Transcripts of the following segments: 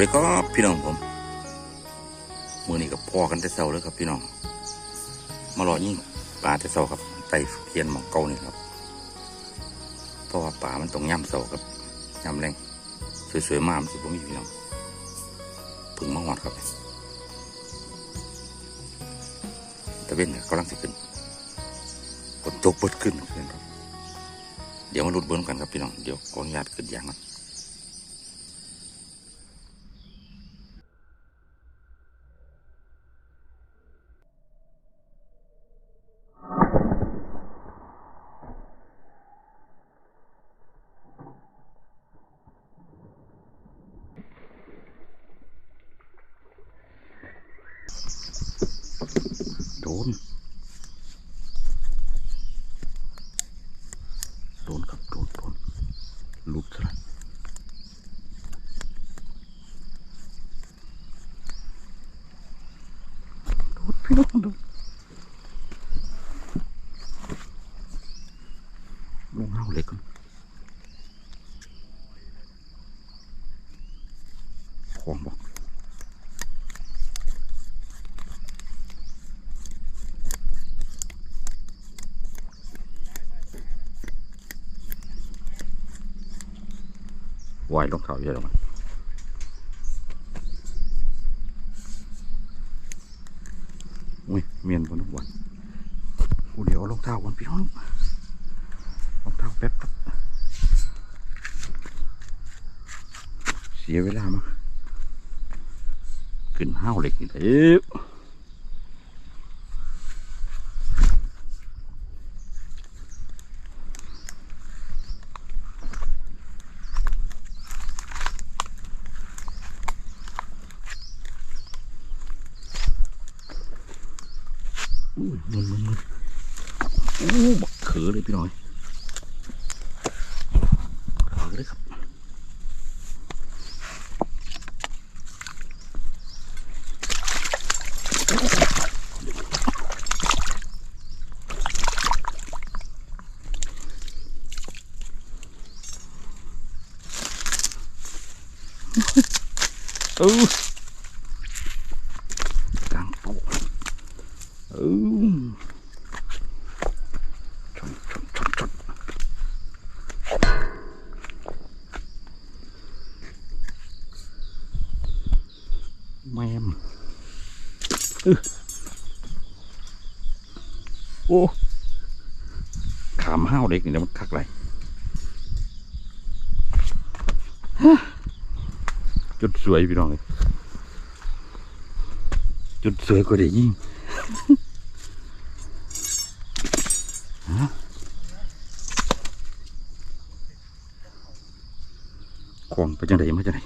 วัสดีครับพี่น้องผมมือนี้กับพ่อกันแต่เช้าเลยครับพี่น้อง มารอยิ่งปลาแต่เช้าครับไต่เทียนหมองเก่านี่ครับเพราะว่าป่ามันต้องย่ำเสาครับย่ำแรงสวยๆมากมันสิผมมีพี่น้องผึ่งมังหอดครับตะเวนเนี่ยกำลังจะขึ้นฝนตกเปิดขึ้นเดี๋ยวมาลุ้นเบิ้งกันครับพี่น้องเดี๋ยวขออนุญาตขึ้นยางก่อน โดน โดนครับโดนโดนหลุดซะแล้วโดนพี่น้องโดนลงเอาเหล็กก่อน ของบอกไหวลงเขาเยอะแล้วมันอุ้ยเมียนบนทุกวันกูเดี๋ยวเอารองเท้าก่อนพี่น้องรองเท้าแป๊บเสียเวลามา ขึ้นห้าวเหล็กนี่เอ้วอุ้ยมึนมึนมึนโอ้บักเขือเลยพี่น้อยเขือเลยครับ เออกลางโป๊ะเออชนชนชนชนแมมอื้อโอ้ขามห้าวเด็กนี่มันคักไรฮะ จุดสวยพี่น้องเลยจุดสวยกว่าเด็กยิ่งของไปจังไดมาจังได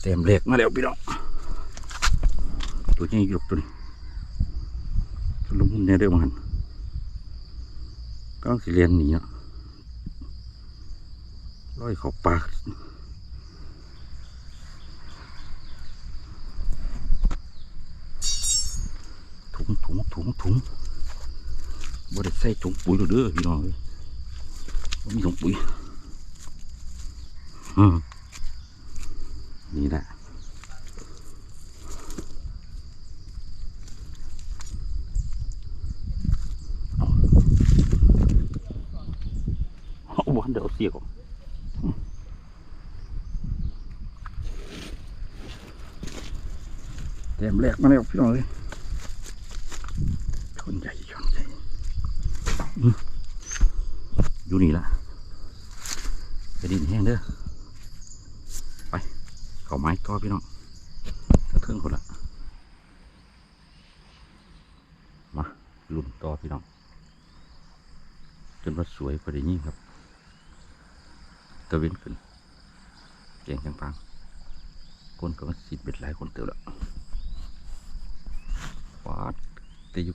เต็มเหล็กมาแล้วพี่น้อง ตัวนี้ยกตัวนี้ลุงเนี่ยเด้อมันก็สิเรียนหนีเนาะร้อยเขาปากถุงถุงถุงถุงบ่ได้ใส่ถุงปุ๋ยหรอเด้อพี่น้องเอ้ยมีถุงปุ๋ยอืมนี่แหละ เอาวันเดี๋ยวเอสียก่อนอืมแต้มแรกมาแล้วพี่น้องเอ้ยชนใหญ่ชนใหญ่อยู่นี่ละไปดินแห้งเด้อไปเขาไม้ต่อพี่น้องกระเทิงคนละมาลุ่นต่อพี่น้องจนว่าสวยพอดีนี่ครับ ตะเวนขึ้นเก่งจังปังคนก็มาสิดเบ็ดหลายคนเติมแล้ววาดแต่ยุ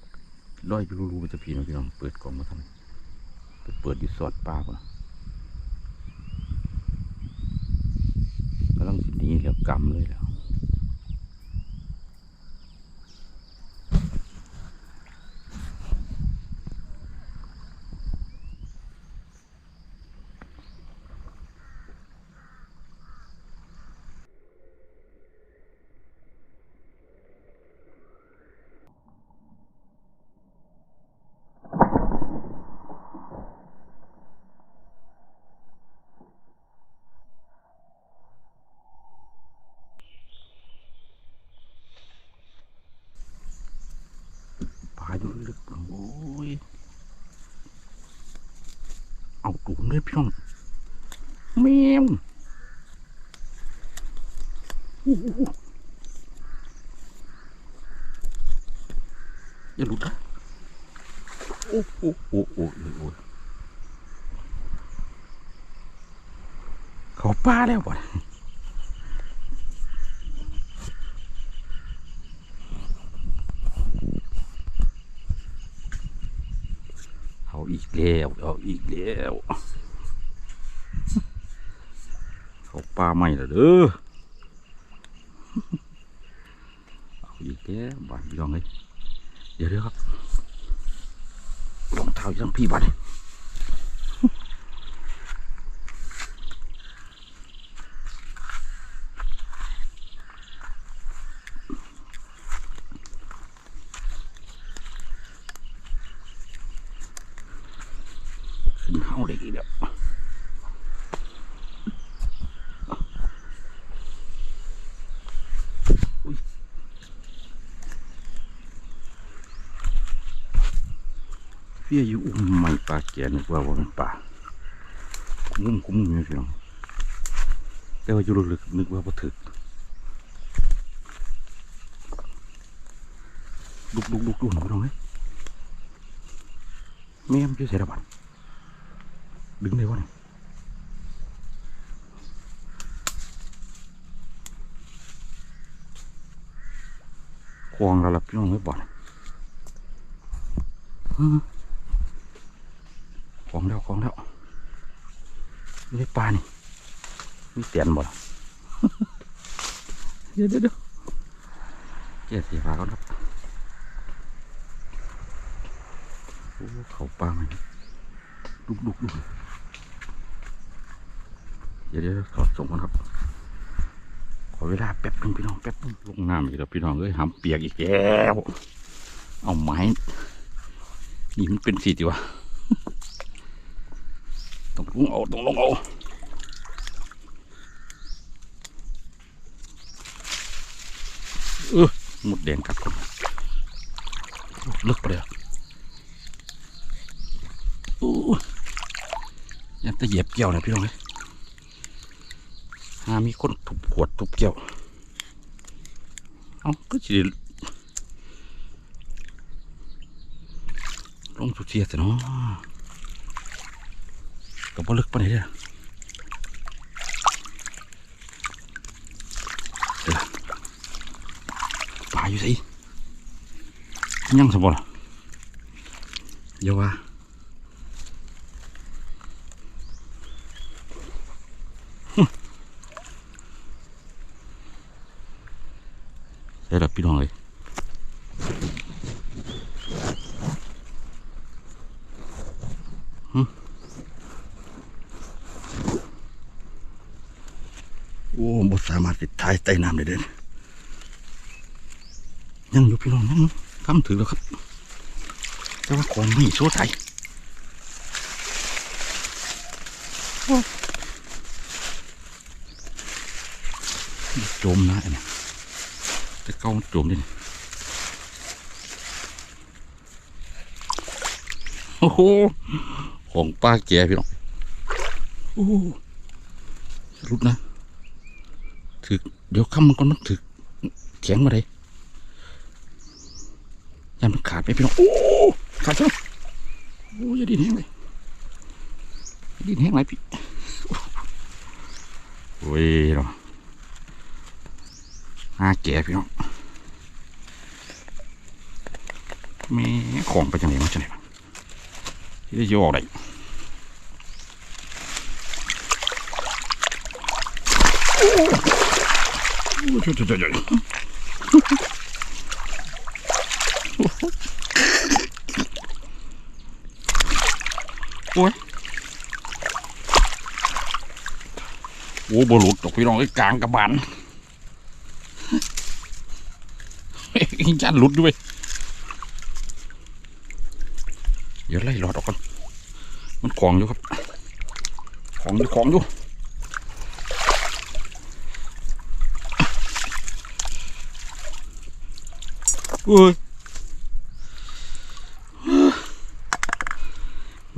ร้อยอยูรูๆมันจะพีนะพี่น้องเปิดกล่องมาทำไปเปิดอยู่สอดปลาป่ะกำลังสิหนี้แล้วกำเลยแล้ว อยู่ลึกโอ้ยเอาตูนเลยพี่น้องเมียมอย่าหลุดนะโอ้โหโอ้โหโอ้เขาป้าแล้วป่ะ แล้วเอาอีกแล้วเขาปลาใหม่ละเด้อเอาอีกแล้วบ้านพี่น้องเลยเดี๋ยวเดี๋ยวครับรองเท้ายังพี่บ้านขึ้นเฮาได้อีกแล้วอุ๊ย เฟียอยู่อุ้มไม่ปลาแก่นึกว่าว่าเป็นปลาคุ้มคุ้มอยู่พี่น้องแต่ว่าอยู่ลึกนึกว่าบ่ถึกลุกลุกลุกลุกหน่อยพี่น้องเอ้ยแม่มนอยู่ใส่ระบั ด đứng đây quá này khoang ra lập cái mới bỏ này Ừ. khoang đeo khoang đeo cái pa này cái tiền bỏ được được được cái gì vào con đắp Ô, khẩu pa này ลุกลุกลุกเดี๋ยวเดี๋ยวถอดส่งก่อนครับ ขอเวลาแป๊บนึงพี่น้องแป๊บนึงลงน้ำอีกแล้วพี่น้องเอ้ยหำเปียกอีกแล้ว เอาไม้นี่มันเป็นสีติวะต้อง ลงเอาต้องลงเอาเออหมดแดงกัดคนลึกไปเลยอะโอ้ยยันตะเหยียบเกี่ยวนะพี่น้องเลยหามีคนทุบขวดทุบเกี่ยว เอาก็จะลงสุดเสียแต่เนาะ กับบ่ลึกปานไหนเด้อเดี๋ยวล่ะปลาอยู่ไสยังสมบูรณ์เดี๋ยวว่าใช่หรอพี่น้องเลยหึโอ้บสายใต้น้ำได้เด่นยังอยู่พี่น้องยังคำถือแล้วครับ แต่ว่าของไม่โซ่ไทยจมนะเนี้ยแต่เก้าจมดิโอ้โหของป้าแกพี่น้องโอ้รุดนะ ถึกเดี๋ยวค่ำมันก่อนมันถึกแข็งมาเลยยันมันขาดไปพี่น้องโอ้ขาดซะแล้วโอ้ยดินแห้งเลยดินแห้งไรพี่โอ้ยเนาะห้าแก่พี่น้องแม่ของไปจังไหนมาจังไหนมาที่ได้จะออกได้โอ้ ช่วยช่วยช่วยช่วยโอ้ยโอ้บหลุดดอกพี่น้องไอ้ยกลางกระบาลจันหลุดด้วย เดี๋ยวไล่หลอดออกก่อนมันของอยู่ครับ ของอยู่ของอยู่ อุ้ย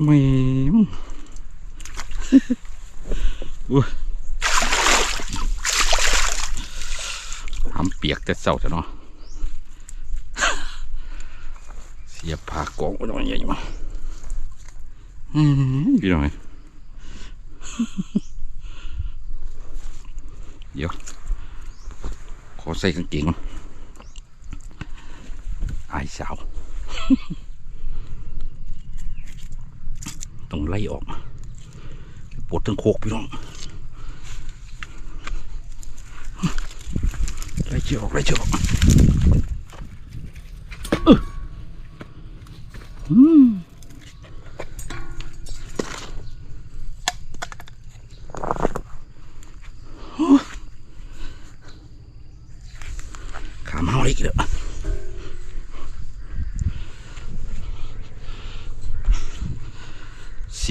ไม่อุ้ยทำเปียกแต่เศร้าจะเนาะเสียผากองไว้หน่อยใหญ่มาอืมพี่น้องเอ้ยเดี๋ยว ขอใส่กางเกงก่อนายสาว ต้องไล่ออกปวดทั้งโคกพี่น้องไล่เชือกไล่เชือก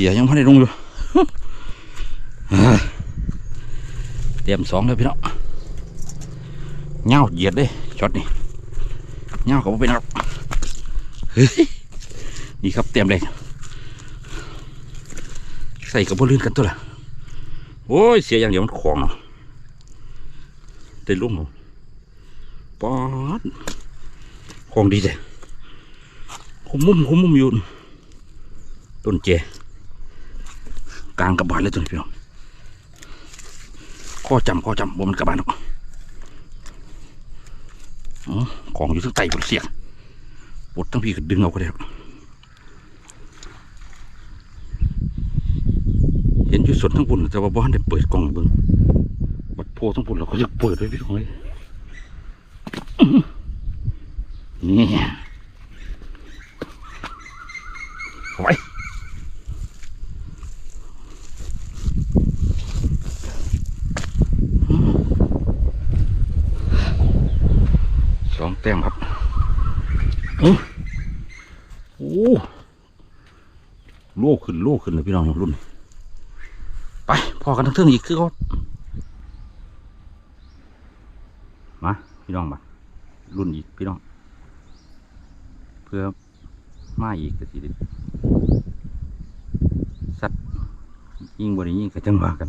สียยังไม่ได้ลงอยู่เตรียมสองเลยพี่น้องเงาเหยียดเลยช็อตนี่เงาก็บ่เป็นหรอนี่ครับเตรียมเลยใส่กับบ่ลื่นกันตัวละโอ้ยเสียอย่างเดียวมันของเนาะเต้นลุ่มเนาะป๊อดของดีเลยคุมมุมคุมมุมอยู่ต้นเจ กลางกระบาลเลยตัวนี้พี่น้องข้อจำข้อจำบ่มันกระบาลหรอกอ๋อของอยู่ทั้งไตบนเสียงปวดทั้งพี่ก็ดึงเอาก็ได้เห็นอยู่สดทั้งปุ่นแต่ว่าบ้านได้เปิดกล่องเบิ่งบัดโพทั้งปุ่นเราก็จะเปิดไว้พี่น้องเอ้ยนี่ไว้สอง แต้มครับโอ้โอ้โลขึ้นโลขึ้นเลยพี่น้องรุ่น ไปพอกันทั้งเทิงอีกคือเขามาพี่น้องมารุ่นอีกพี่น้อง เพื่อมาอีกก็สิด้สัตว์ยิ่งบริยิ่งก็จังว่ากัน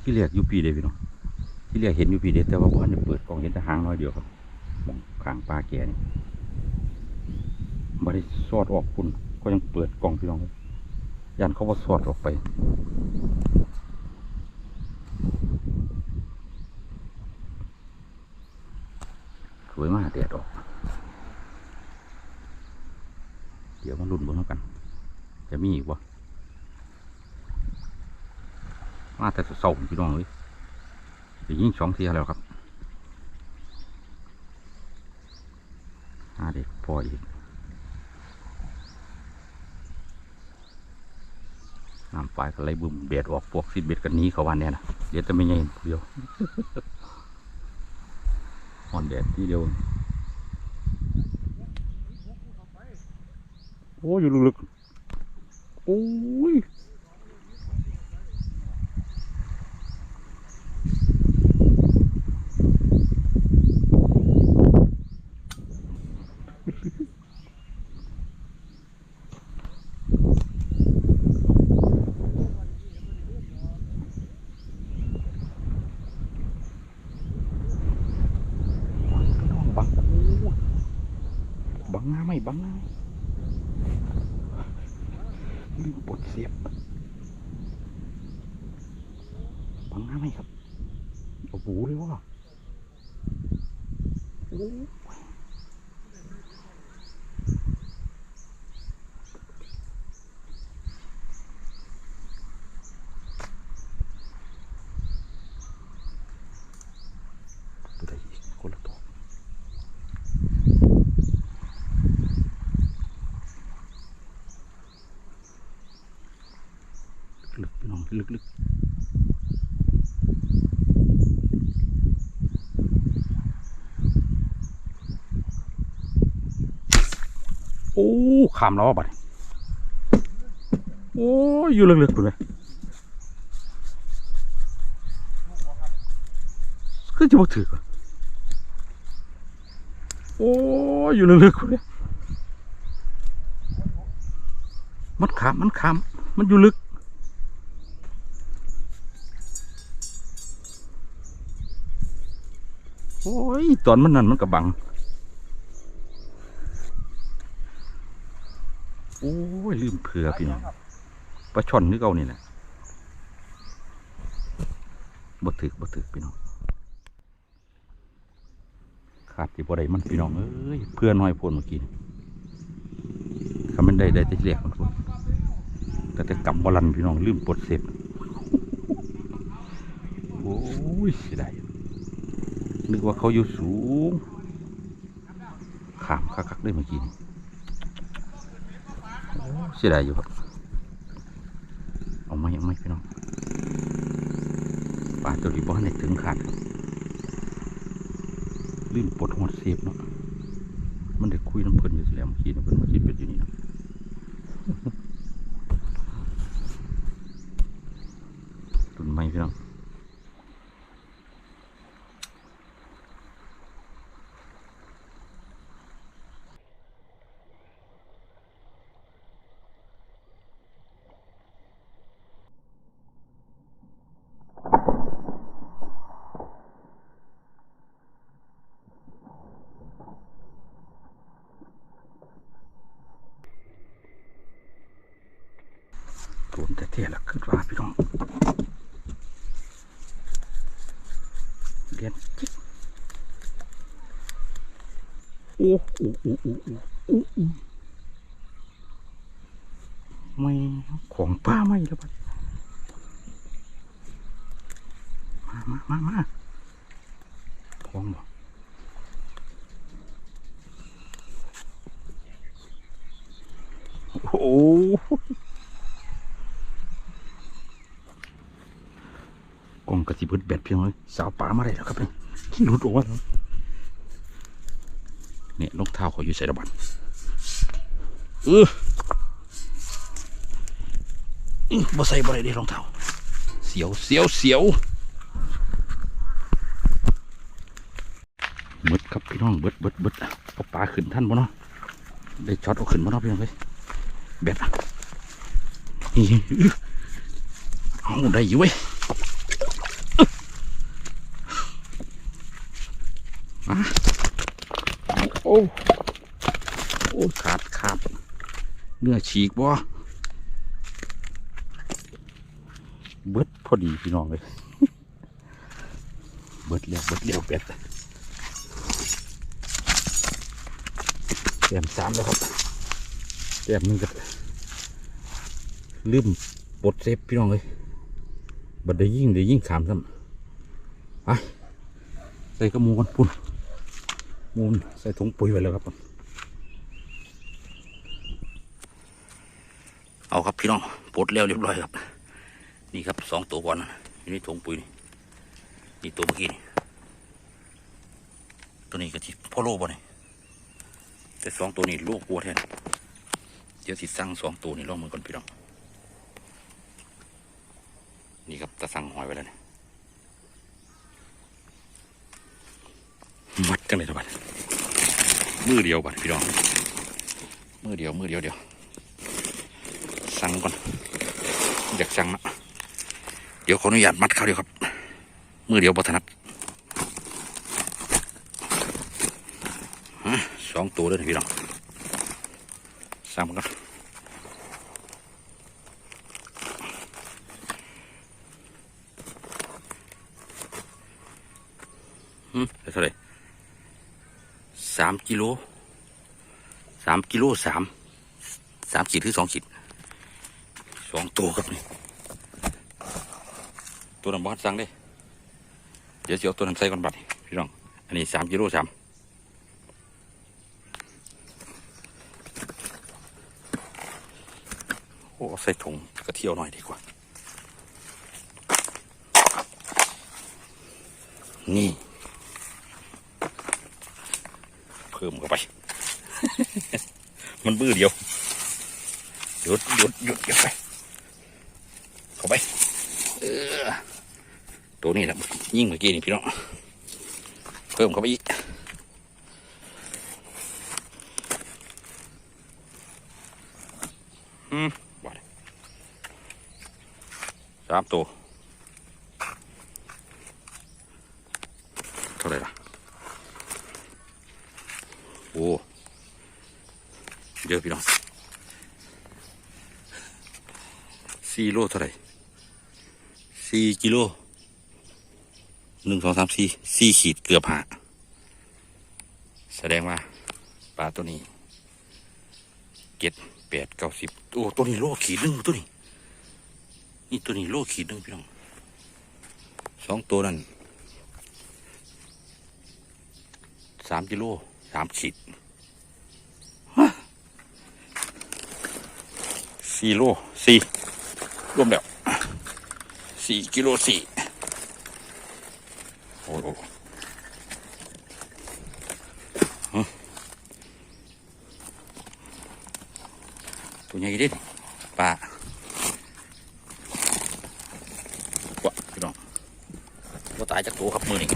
ที่เรียกยูปีเด้พี่น้องที่เรียกเห็นยูปีเด้แต่ว่าบ้านเปิดกล่องเห็นแต่หางน้อยเดียวครับ ข้างปลาแกนี่บริสอดออกคุณก็ยังเปิดกล่องพี่น้องยันเขาว่าสอดออกไป สวยมากแดดออก เดี๋ยวมาลุ้นบนแล้วกัน จะมีอีกวะมาแต่เสาพี่น้องเลยยิ่งสองเทียแล้วครับาเด็กพออีกน้ำปลายก็เลยบึมเบียดออกพวกสิบเบ็ดกันนี้เขาวันเนี่ยนะเดี๋ยวจะไม่ใหญ่เดียวอ่อนแดดที่เดียวโอ้ยอยู่ลึกๆโอ้ยบังโอ้ยบังหน้าไหมบังหน้าไหม ลืมปลดเสียบบังหน้าไหมครับ โอ้โหเามแล้วบัดโอ้ยอยู่ลึกๆคุณเลยคือจะบ่ถือกันโอ้ยอยู่ลึกๆคุณเลยมันขามมันขามมันอยู่ลึกโอ้ยตอนมันนั่นมันกระบัง ยลืมเผื่อพี่น้องปลาช่อนนึกเอานี่แหละบ่ถึกบ่ถึกพี่น้องขาดที่บ่ได้มันพี่น้องเอ้ยเพื่อนน้อยพนเมื่อกี้นี่คำมันได้ได้แต่เรียกมันพ่นแต่แต่กำบอลันพี่น้องลืมปลดเสร็จโอ้ยเสียดายนึกว่าเขาอยู่สูงขามคักๆได้เมื่อกี้ เสียดายอยู่ครับ เอาไม่เอาไม่พี่น้องปลาตัวนี้บ่ให้ถึงขาดลื่นปลดหัวเสียบเนาะมันได้คุยน้ำเพิ่นอยู่แล้วเมื่อกี้น้ำเพิ่นมาคิดเป็นอยู่นี่เนาะตุนไม้พี่น้อง โดนแต่เท่ละขึ้นว่าพี่น้องเรียนจิ๊กโอ้โอ้โอ้โอ้โอ้โอ้โอ้ไม่ของป้าไม่แล้วบัดมามามามาของบ่โอ้กองกระสิบเบิดแบตเพียงเลยสาวป่ามาได้แล้วครับเนี่ยหลุดออกมาแล้ว เนี่ยรองเท้าเขาอยู่ใส่ระบันเอออื้อบ่ใส่บ่ได้เด้รองเท้าเสียวเสียวเสียวเบิดครับพี่น้องเบิดเบิดเบิดเอาปลาขึ้นท่านบ่เนาะได้ช็อตเอาขึ้นบ่เนาะพี่น้องเลยแบตอะนี่อื้อเอาได้อยู่เว้ยโอ้โอ้ขาดขาดเนื้อฉีกบ่เบิดพอดีพี่น้องเลยเบิดเลี้ยวเบิดเลี้ยวเป็ดเตรียมสามแล้วครับเตรียมมึงก็ลืมปลดเซฟพี่น้องเลยบัดได้ยิ่งได้ยิ่งขามซ้ำไปใส่กระมูกันปุ่น มูลใส่ถุงปุ๋ยไว้แล้วครับผมเอาครับพี่น้องปลดแล้วเรียบร้อยครับ นี่ครับสองตัวก่อนอยู่ในถุงปุ๋ยนี่นี่ตัวเมื่อกี้นี่ตัวนี้ก็ที่พ่อโลบ่เนี่ยแต่สองตัวนี้ลูกวัวแทนเดี๋ยวสิสั่งสองตัวนี้ลองมือก่อนพี่น้องนี่ครับจะสั่งหอยไว้แล้วเนี่ย มัดกันเลยทุกคนมือเดียวบัดพี่น้องมือเดียวมือเดียวเดียวสั่งก่อนอยากสั่งนะเดี๋ยวขออนุญาตมัดเขาเดียวครับ มือเดียวบัถนัดฮะสองตัวเลยพี่น้องสั่งมันก่อนอืมได้เท่าไหร่ สามกิโลสามกิโลสามสามขีดหรือสองขีดสองตัวครับนี่ตัวนั้นบอสสั่งได้เดี๋ยวจะเอาตัวนั้นใส่ก่อนบัดพี่น้อง อันนี้สามกิโลสามโอ้ใส่ถุงกระเที่ยวหน่อยดีกว่า นี่ เพิ่มเข้าไป มันบื้อเดียวหยุดหยุดหยุดหยุดไปเข้าไปตัวนี้แหละยิ่งเมื่อกี้นี่พี่น้องเพิ่มเข้าไปอีกอืมบาดสามตัวเท่าไหร่ล่ะ อพี่น้องสี่โลเท่าไหร่สี่กิโลหนึ่งสองสามสี่สี่ขีดเกือบหาแสดงว่าปลาตัวนี้เจ็ดแปดเก้าสิบโอ้ตัวนี้โลขีดหนึ่งตัวนี้ นี่ตัวนี้โลขีดหนึ่งพี่น้องสองตัวนั้นสามกิโล สามขีดสี่โลสี่รวมแล้วสี่กิโลสี่โอ้โหฮะตัวใหญ่ด็ดปลาวะพี่น้องว่าตายจากตัวครับมือนี่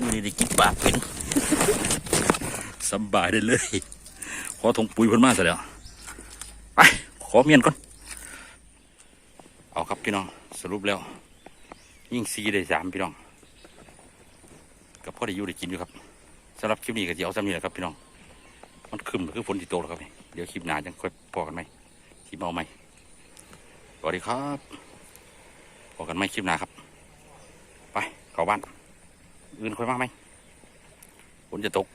มือนี่ได้กินปลาเป็น สบายได้เลย ขอทงปุ๋ยเพิ่นมาซะแล้วไปขอเมียนก่อน เอาครับพี่น้อง สรุปแล้ว ยิ่งซีได้สามพี่น้อง กับพ่อได้อยู่ได้กินอยู่ครับสำหรับคลิปนี้ก็จะเอาซ้ำนี้แหละครับพี่น้อง มันคืมคือฝนที่โตแล้วครับนี่เดี๋ยวคลิปหน้าจังค่อยพอกันไหมคลิปเอาไหมสวัสดีครับพบกันไหมคลิปหน้าครับ ไปเข้าบ้าน อื่นค่อยมาไหมฝนจะตก